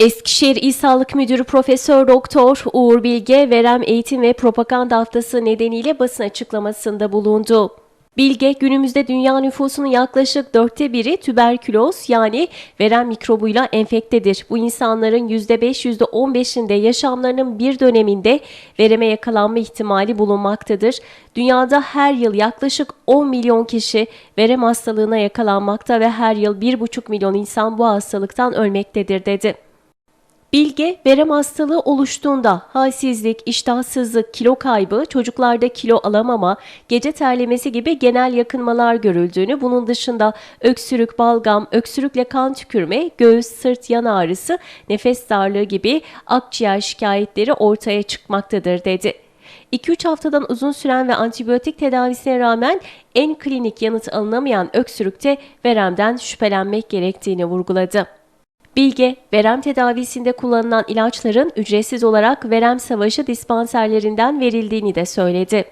Eskişehir İl Sağlık Müdürü Profesör Doktor Uğur Bilge, verem eğitim ve propaganda haftası nedeniyle basın açıklamasında bulundu. Bilge, günümüzde dünya nüfusunun yaklaşık dörtte biri tüberküloz yani verem mikrobuyla enfektedir. Bu insanların %5-15'inde yaşamlarının bir döneminde vereme yakalanma ihtimali bulunmaktadır. Dünyada her yıl yaklaşık 10 milyon kişi verem hastalığına yakalanmakta ve her yıl 1,5 milyon insan bu hastalıktan ölmektedir dedi. Bilge, verem hastalığı oluştuğunda halsizlik, iştahsızlık, kilo kaybı, çocuklarda kilo alamama, gece terlemesi gibi genel yakınmalar görüldüğünü, bunun dışında öksürük, balgam, öksürükle kan tükürme, göğüs, sırt, yan ağrısı, nefes darlığı gibi akciğer şikayetleri ortaya çıkmaktadır dedi. 2-3 haftadan uzun süren ve antibiyotik tedavisine rağmen en klinik yanıt alınamayan öksürükte veremden şüphelenmek gerektiğini vurguladı. Bilge, verem tedavisinde kullanılan ilaçların ücretsiz olarak verem savaşı dispanserlerinden verildiğini de söyledi.